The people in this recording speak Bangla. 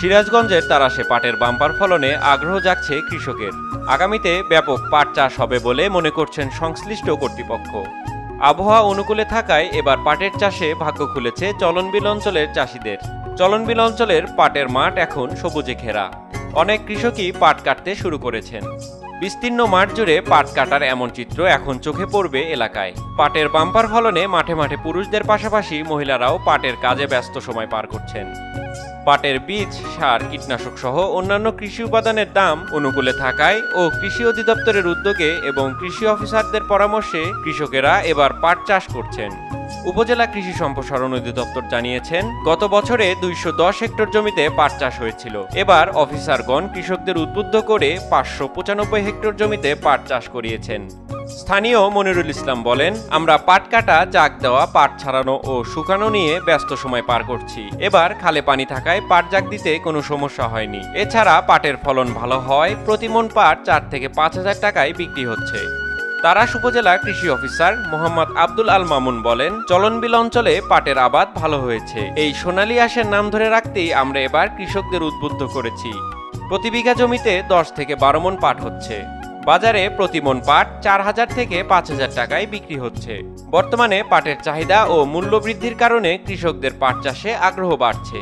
সিরাজগঞ্জের তারাশে পাটের বাম্পার ফলনে আগ্রহ জাগছে কৃষকের। আগামীতে ব্যাপক পাট চাষ হবে বলে মনে করছেন সংশ্লিষ্ট কর্তৃপক্ষ। আবহাওয়া অনুকূলে থাকায় এবার পাটের চাষে ভাগ্য খুলেছে চলনবিল অঞ্চলের চাষিদের। চলনবিল অঞ্চলের পাটের মাঠ এখন সবুজে ঘেরা। অনেক কৃষকই পাট কাটতে শুরু করেছেন। বিস্তীর্ণ মাঠ জুড়ে পাট কাটার এমন চিত্র এখন চোখে পড়বে এলাকায়। পাটের বাম্পার ফলনে মাঠে মাঠে পুরুষদের পাশাপাশি মহিলারাও পাটের কাজে ব্যস্ত সময় পার করছেন। পাটের বীজ, সার, কীটনাশক সহ অন্যান্য কৃষি উপাদানের দাম অনুকূলে থাকায় ও কৃষি অধিদপ্তরের উদ্যোগে এবং কৃষি অফিসারদের পরামর্শে কৃষকেরা এবার পাট চাষ করছেন। উপজেলা কৃষি সম্প্রসারণ অধিদপ্তর জানিয়েছেন, গত বছরে দুইশো দশ হেক্টর জমিতে পাট চাষ হয়েছিল। এবার অফিসারগণ কৃষকদের উদ্বুদ্ধ করে পাঁচশো পঁচানব্বই হেক্টর জমিতে পাট চাষ করিয়েছেন। স্থানীয় মনিরুল ইসলাম বলেন, আমরা পাট কাটা, জাগ দেওয়া, পাট ছাড়ানো ও শুকানো নিয়ে ব্যস্ত সময় পার করছি। এবার খালে পানি থাকায় পাট জাগ দিতে কোনো সমস্যা হয়নি। এছাড়া পাটের ফলন ভালো হয় প্রতিমন পাট চার থেকে পাঁচ হাজার টাকায় বিক্রি হচ্ছে। তারাস উপজেলা কৃষি অফিসার মোহাম্মদ আব্দুল আল মামুন বলেন, চলনবিল অঞ্চলে পাটের আবাদ ভালো হয়েছে। এই সোনালী আঁশের নাম ধরে রাখতেই আমরা এবার কৃষকদের উদ্বুদ্ধ করেছি। প্রতি বিঘা জমিতে দশ থেকে বারো মন পাট হচ্ছে। বাজারে প্রতি মন পাট চার হাজার থেকে পাঁচ হাজার টাকায় বিক্রি হচ্ছে। বর্তমানে পাটের চাহিদা ও মূল্য বৃদ্ধির কারণে কৃষকদের পাট চাষে আগ্রহ বাড়ছে।